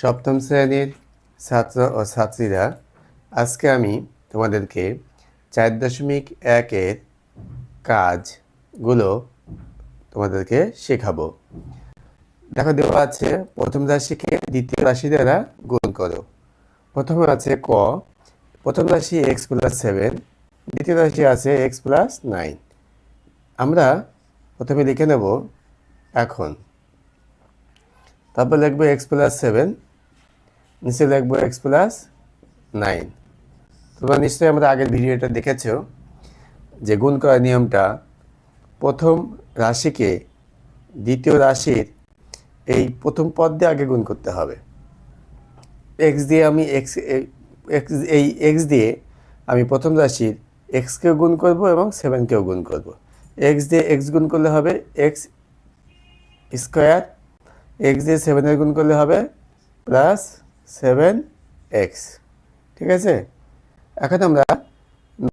সপ্তম শ্রেণির ছাত্র ও ছাত্রীরা, আজকে আমি তোমাদেরকে চার দশমিক একের কাজগুলো তোমাদেরকে শেখাবো। দেখো, দেওয়া আছে, প্রথম রাশিকে দ্বিতীয় রাশি দ্বারা গুণ করো। প্রথমে আছে ক, প্রথম রাশি এক্স প্লাস সেভেন, দ্বিতীয় রাশি আছে এক্স প্লাস নাইন। আমরা প্রথমে লিখে নেব এখন। তারপর লিখব এক্স প্লাস সেভেন নিচে লিখব এক্স প্লাস নাইন তোমরা নিশ্চয়ই আমরা আগের ভিডিওটা দেখেছ যে গুণ করার নিয়মটা প্রথম রাশিকে দ্বিতীয় রাশির এই প্রথম পদ দিয়ে আগে গুণ করতে হবে। এক্স দিয়ে আমি এক্স এক্স এই এক্স দিয়ে আমি প্রথম রাশির এক্সকেও গুণ করব এবং সেভেনকেও গুণ করব। এক্স দিয়ে এক্স গুণ করলে হবে এক্স স্কোয়ার এক্স দিয়ে সেভেনের গুণ করলে হবে প্লাস সেভেন এক্স ঠিক আছে? এখন আমরা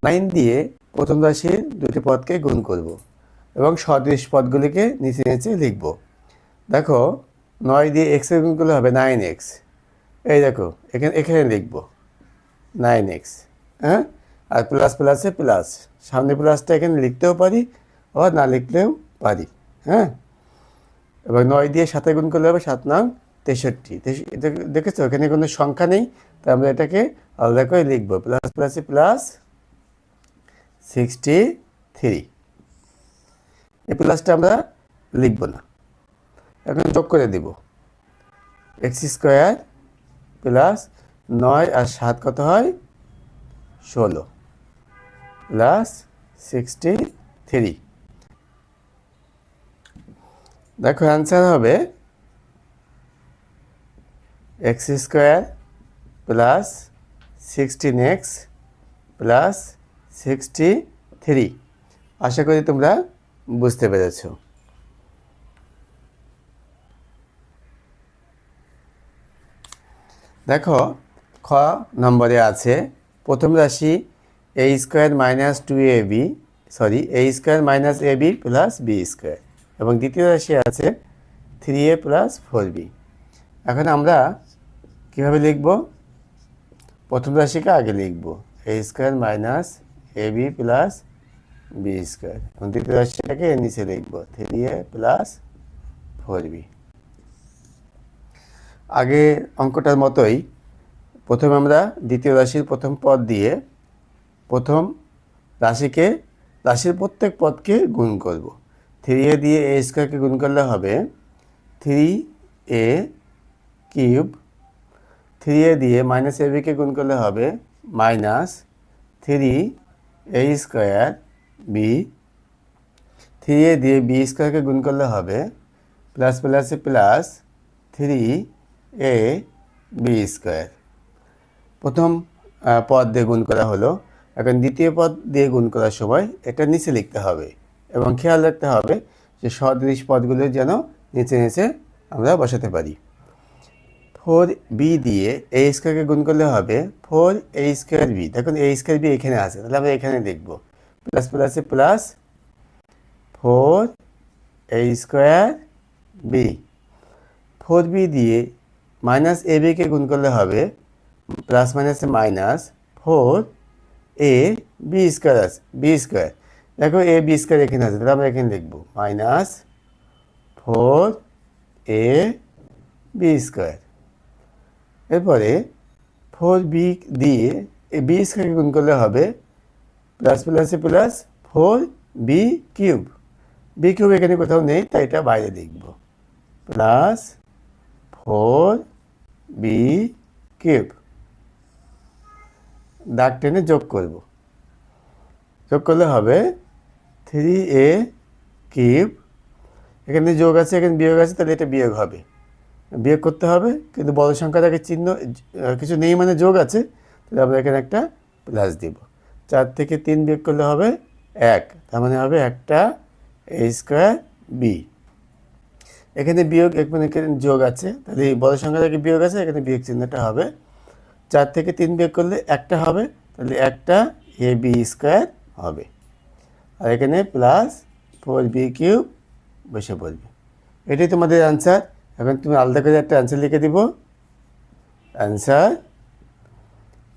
নাইন দিয়ে প্রথম রাশির দুটি পদকে গুণ করব এবং সদৃশ পদগুলিকে নিচে নিচে লিখব। দেখো, নয় দিয়ে এক্সের গুণ করলে হবে নাইন এক্স এই দেখো, এখানে এখানে লিখব নাইন এক্স হ্যাঁ? আর প্লাস প্লাসে প্লাস সামনে প্লাসটা এখানে লিখতেও পারি, আবার না লিখলেও পারি হ্যাঁ? এবার নয় দিয়ে সাথে গুণ করলে হবে সাত নং। তেষট্টি। তেষ- দেখ- দেখেছ? এখানে কোনো সংখ্যা নেই, তাই আমরা এটাকে আলাদা করে লিখব। প্লাস প্লাসে প্লাস সিক্সটি থ্রি এই প্লাসটা আমরা লিখব না। এখন যোগ করে দিব। এক্স স্কোয়ার প্লাস নয় আর সাত কত হয়? ষোলো। প্লাস সিক্সটি থ্রি দেখো অ্যান্সার হবে x square plus sixteen x plus sixty three. আশা করি তোমরা বুঝতে পেরেছ। দেখো, খ নম্বরে আছে, প্রথম রাশি a square minus two a b, sorry a square minus a b plus b square. এবং দ্বিতীয় রাশি আছে three a plus four b. এখন আমরা কীভাবে লিখব? প্রথম রাশিকে আগে লিখব। A square minus a b plus b square এবং দ্বিতীয় রাশিটাকে এর নিচে লিখব। Three a plus four b আগে অঙ্কটার মতোই প্রথমে আমরা দ্বিতীয় রাশির প্রথম পদ দিয়ে প্রথম রাশিকে, রাশির প্রত্যেক পদকে গুণ করব। থ্রি এ দিয়ে এ স্কোয়ারকে গুণ করলে হবে three a cube three a দিয়ে মাইনাস এ বিকে গুণ করলে হবে minus three a square b three a দিয়ে বি স্কোয়ারকে গুণ করলে হবে প্লাস প্লাসে plus three a b square প্রথম পদ দিয়ে গুণ করা হলো। এখন দ্বিতীয় পদ দিয়ে গুণ করার সময় এটা নিচে লিখতে হবে এবং খেয়াল রাখতে হবে যে সদৃশ পদগুলো যেন নিচে নিচে আমরা বসাতে পারি। ফোর বি দিয়ে এ স্কোয়ারকে গুণ করলে হবে ফোর এ স্কোয়ার বি দেখুন এ স্কোয়ার বি এখানে আছে, তাহলে আমরা এখানে লিখব প্লাস প্লাসে plus four a square b four b দিয়ে মাইনাস এ বিকে গুণ করলে হবে প্লাস মাইনাসে minus four a b square আছে বি স্কোয়ার দেখো এ বি স্কোয়ার এখানে আছে, তাহলে আমরা এখানে লিখব minus four a b square এরপরে ফোর বি দিয়ে এ বি স্কোয়ারকে গুণ করলে হবে প্লাস প্লাসে plus four b cube. B cube এখানে কোথাও নেই, তাই এটা বাইরে লিখব প্লাস ফোর বি কিউব। দাগ টেনে যোগ করব। যোগ করলে হবে থ্রি এ কিউব। এখানে যোগ আছে, এখানে বিয়োগ আছে, তাহলে এটা বিয়োগ হবে। বিয়োগ করতে হবে, কিন্তু বড় সংখ্যাটাকে চিহ্ন কিছু নেই মানে যোগ আছে, তাহলে আমরা এখানে একটা প্লাস দিব। চার থেকে তিন বিয়োগ করলে হবে এক, তার মানে হবে একটা এ স্কোয়ার বি এখানে বিয়োগ এক মানে এখানে যোগ আছে, তাহলে এই বড় সংখ্যা থেকে বিয়োগ আছে, এখানে বিয়োগ চিহ্নটা হবে। চার থেকে তিন বিয়োগ করলে একটা হবে, তাহলে একটা এ বি স্কোয়ার হবে। আর এখানে প্লাস ফোর বি কিউব বসে পড়বে। এটাই তোমাদের অ্যান্সার এখন তুমি আলাদা করে একটা অ্যান্সার লিখে দিব। Answer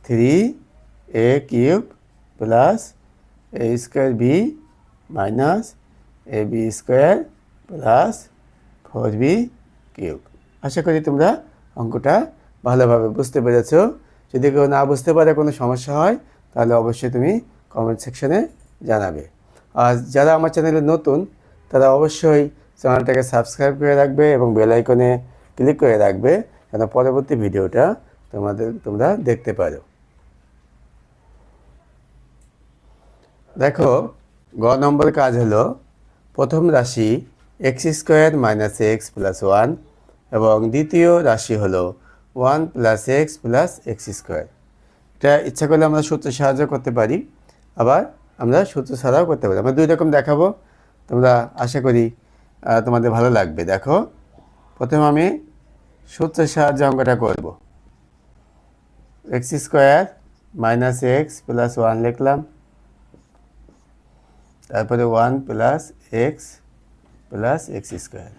three a cube plus a square b minus a b square plus four b cube আশা করি তোমরা অঙ্কটা ভালোভাবে বুঝতে পেরেছ। যদি কেউ না বুঝতে পারে কোনো সমস্যা হয়, তাহলে অবশ্যই তুমি কমেন্ট সেকশনে জানাবে। আর যারা আমার চ্যানেলে নতুন, তারা অবশ্যই চ্যানেলটাকে সাবস্ক্রাইব করে রাখবে এবং বেল আইকনে ক্লিক করে রাখবে যেন পরবর্তী ভিডিওটা তোমাদের, তোমরা দেখতে পারো। দেখো, গ নম্বর কাজ হলো, প্রথম রাশি x square minus x plus one এবং দ্বিতীয় রাশি হলো one plus x plus x square. এটা ইচ্ছা করলে আমরা সূত্র সাহায্য করতে পারি, আবার আমরা সূত্র ছাড়াও করতে পারি। আমরা দুই রকম দেখাবো, তোমরা আশা করি তোমাদের ভালো লাগবে। দেখো, প্রথমে আমি সূত্রের সাহায্যে অঙ্কটা করব। X square minus x plus one লিখলাম। তারপরে one plus x plus x square.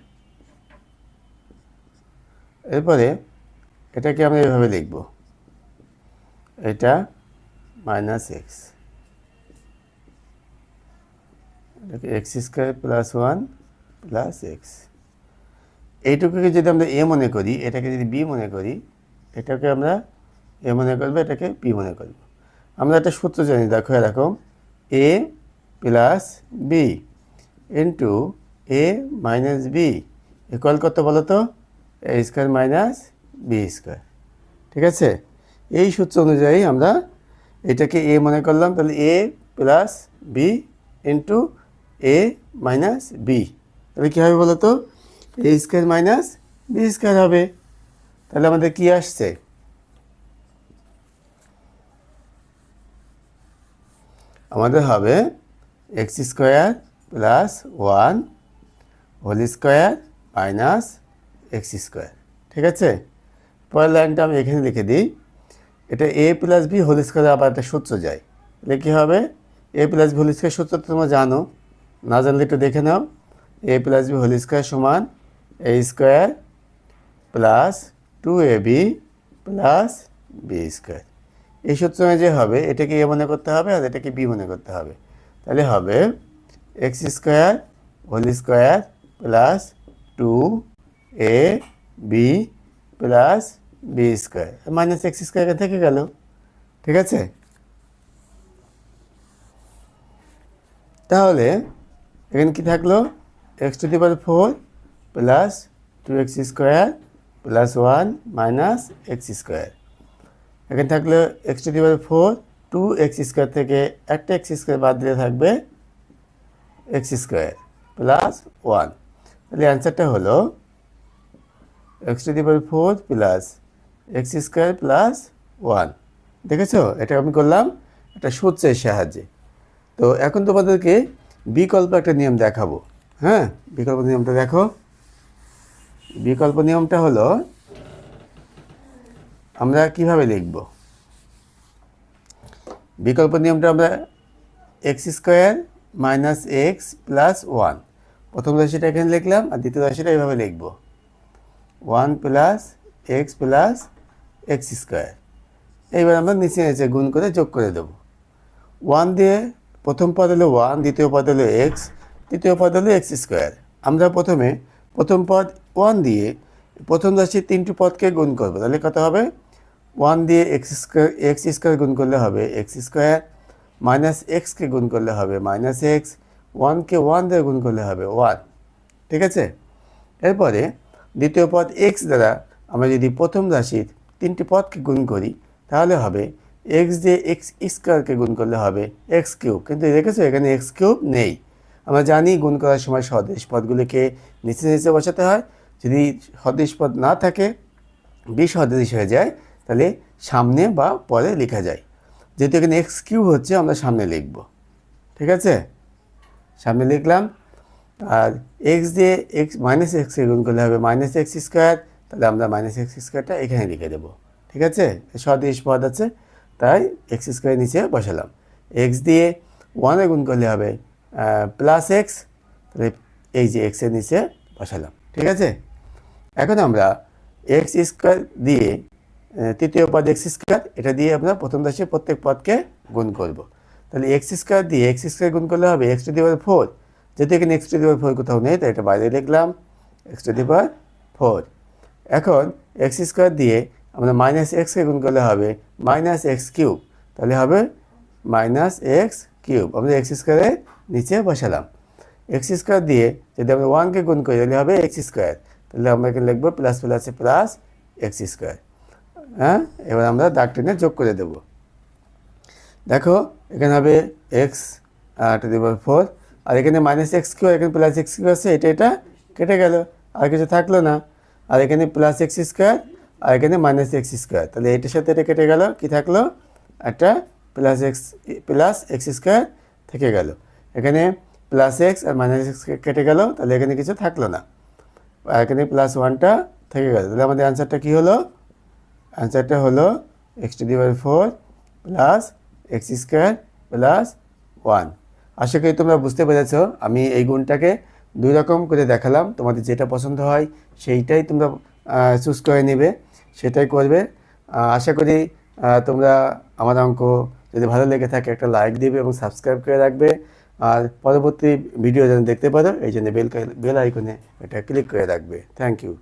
এরপরে এটাকে আমরা এভাবে লিখব। এটা minus x. X square plus one plus x এইটুকুকে যদি আমরা এ মনে করি, এটাকে যদি বি মনে করি, এটাকে আমরা এ মনে করব, এটাকে বি মনে করব। আমরা একটা সূত্র জানি, দেখো, এরকম a plus b into a minus b equal কত বলো তো a square minus b square ঠিক আছে? এই সূত্র অনুযায়ী আমরা এটাকে এ মনে করলাম, তাহলে a plus b into a minus b তাহলে কী হবে বলো তো a square minus b square হবে। তাহলে আমাদের কি আসছে? আমাদের হবে x square plus one whole square minus x square. ঠিক আছে? পরের লাইনটা আমি এখানে লিখে দিই। এটা এ প্লাস বি হোল স্কোয়ারে আবার একটা সূত্র যায়। তাহলে কী হবে? A plus b whole square সূত্র তোমরা জানো। না জানলে একটু দেখে নাও। A plus b whole square সমান a square plus two a b plus b square এই সূত্র যে হবে, এটাকে এ মনে করতে হবে আর এটাকে বি মনে করতে হবে। তাহলে হবে x square whole square plus two a b plus b square minus x square থেকে গেল। ঠিক আছে? তাহলে এখানে কি থাকল? X to the power four plus two x square plus one minus x square এখানে থাকল x to the power four two x square থেকে একটা এক্স স্কোয়ার বাদ দিলে থাকবে এক্স স্কোয়ার প্লাস ওয়ান তাহলে অ্যান্সারটা হলো x to the power four plus x square plus one দেখেছ? এটা আমি করলাম একটা সূত্রের সাহায্যে। তো এখন তোমাদেরকে বিকল্প একটা নিয়ম দেখাবো। হ্যাঁ বিকল্প নিয়মটা দেখো। বিকল্প নিয়মটা হলো, আমরা কীভাবে লিখব? বিকল্প নিয়মটা আমরা x square minus x plus one. প্রথম রাশিটা এখানে লিখলাম আর দ্বিতীয় রাশিটা এইভাবে লিখব। One plus x plus x square. এইবার আমরা নিচে নিচে গুণ করে যোগ করে দেবো। ওয়ান দিয়ে প্রথম পদ হলো ওয়ান, দ্বিতীয় পদ হলো এক্স তৃতীয় পদ হলো এক্স স্কোয়ার। আমরা প্রথমে প্রথম পদ ওয়ান দিয়ে প্রথম রাশির তিনটি পদকে গুণ করব। তাহলে কত হবে? ওয়ান দিয়ে এক্স স্কোয়ার এক্স স্কোয়ার গুণ করলে হবে এক্স স্কোয়ার মাইনাস এক্সকে গুণ করলে হবে মাইনাস এক্স। ওয়ানকে ওয়ান দিয়ে গুণ করলে হবে ওয়ান। ঠিক আছে? এরপরে দ্বিতীয় পদ এক্স দ্বারা আমরা যদি প্রথম রাশির তিনটি পদকে গুণ করি, তাহলে হবে এক্স দিয়ে এক্স স্কোয়ারকে গুণ করলে হবে এক্স কিউব। কিন্তু দেখেছ এখানে এক্স কিউব নেই। আমরা জানি গুণ করার সময় সদৃশ পদগুলিকে নিচে নিচে বসাতে হয়। যদি সদৃশ পদ না থাকে বিশ সদৃশ হয়ে যায়, তাহলে সামনে বা পরে লেখা যায়। যেহেতু এখানে এক্স কিউব হচ্ছে, আমরা সামনে লিখব। ঠিক আছে? সামনে লিখলাম। আর এক্স দিয়ে এক্স মাইনাস এক্সকে গুণ করলে হবে মাইনাস এক্স স্কোয়ার তাহলে আমরা মাইনাস এক্স স্কোয়ারটা এখানে লিখে দেবো। ঠিক আছে? স্বদেশ পদ আছে, তাই এক্স স্কোয়ার নিচে বসালাম। এক্স দিয়ে ওয়ানে গুণ করলে হবে প্লাস এক্স তাহলে এই যে এক্সের নিচে বসালাম, ঠিক আছে? এখন আমরা এক্স স্কোয়ার দিয়ে তৃতীয় পদ এক্স স্কোয়ার এটা দিয়ে আমরা প্রথম রাশির প্রত্যেক পদকে গুণ করব। তাহলে এক্স স্কোয়ার দিয়ে এক্স স্কোয়ার গুণ করলে হবে এক্স টু দি ফোর যেহেতু এখানে এক্স টু দি ফোর কোথাও নেই, তাই এটা বাইরে লিখলাম x to the power four এখন এক্স স্কোয়ার দিয়ে আমরা মাইনাস এক্সকে গুণ করলে হবে মাইনাস এক্স কিউব তাহলে হবে মাইনাস এক্স কিউব আমরা এক্স স্কোয়ারের নিচে বসালাম। এক্স স্কোয়ার দিয়ে যদি আমরা ওয়ানকে গুণ করি, তাহলে হবে এক্স স্কোয়ার তাহলে আমরা এখানে লিখব প্লাস প্লাসে প্লাস এক্স স্কোয়ার হ্যাঁ? এবার আমরা দাগ টেনে যোগ করে দেব। দেখো, এখানে হবে x to the power four আর এখানে মাইনাস এক্স কিউ এখানে প্লাস এক্স কিউ আছে, এটা এটা কেটে গেল। আর কিছু থাকল না। আর এখানে প্লাস এক্স স্কোয়ার আর এখানে মাইনাস এক্স স্কোয়ার তাহলে এটার সাথে এটা কেটে গেল, কি থাকল? একটা plus x plus x square থেকে গেল। এখানে প্লাস এক্স আর মাইনাস এক্স কেটে গেল, তাহলে এখানে কিছু থাকল না। এখানে প্লাস ওয়ানটা থেকে গেল। তাহলে আমাদের অ্যান্সারটা কী হলো? অ্যান্সারটা হলো x to the four plus x square plus one আশা করি তোমরা বুঝতে পেরেছ, আমি এই গুণটাকে দুই রকম করে দেখালাম। তোমাদের যেটা পছন্দ হয়, সেইটাই তোমরা চুজ করে নেবে, সেটাই করবে। আশা করি তোমরা আমার অঙ্ক যদি ভালো লেগে থাকে, একটা লাইক দিবে এবং সাবস্ক্রাইব করে রাখবে। আর পরবর্তী ভিডিও যেন দেখতে পারো, এই জন্য বেল বেল আইকনে এটা ক্লিক করে রাখবে। Thank you